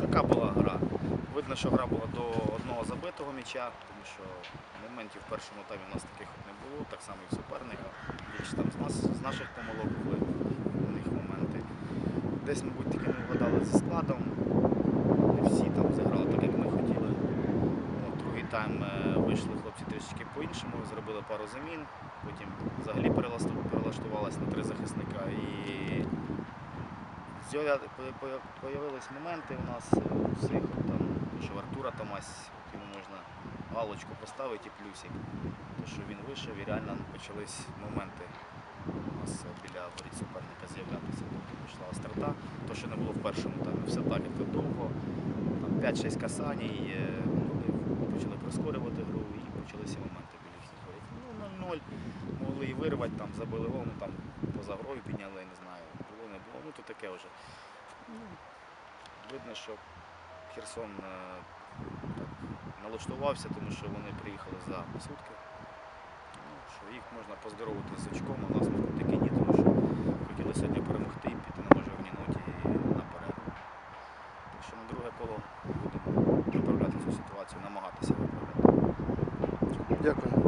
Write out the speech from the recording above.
така була гра. Видно, що гра була до одного забитого м'яча, тому що моментів в першому таймі у нас таких не було, так само і в суперника. Більше там з нас з наших помилок були у них моменти. Десь, мабуть, таки не вгадали зі складом. Не всі там зіграли так, як ми хотіли. От, другий тайм е, вийшли хлопці трішки по-іншому, зробили пару замін, потім взагалі перелаштувалися на три захисника. І появились моменти у нас е, у всіх, там, що в Артура Томась, йому можна галочку поставити і плюсик. То, що він вийшов і реально почались моменти у нас е, біля воріт суперника з'являтися. Тобто пішла острота, то, що не було в першому таймі. Все так, як довго. 5-6 касаній, е, вони почали прискорювати гру і почалися моменти біля їхніх воріт. Ну, 0-0. Могли і вирвати, там забили гол, ну там поза грою підняли, не знаю. Було, не було. Ну то таке вже. Ну, видно, що Херсон е, налаштувався, тому що вони приїхали за сутки. Ну, що їх можна поздоровити з очком, а нас таки ні, тому що хотіли сьогодні перемогти і піти на мажорній ноті наперед. Так що на друге коло будемо виправляти цю ситуацію, намагатися виправляти. Дякую.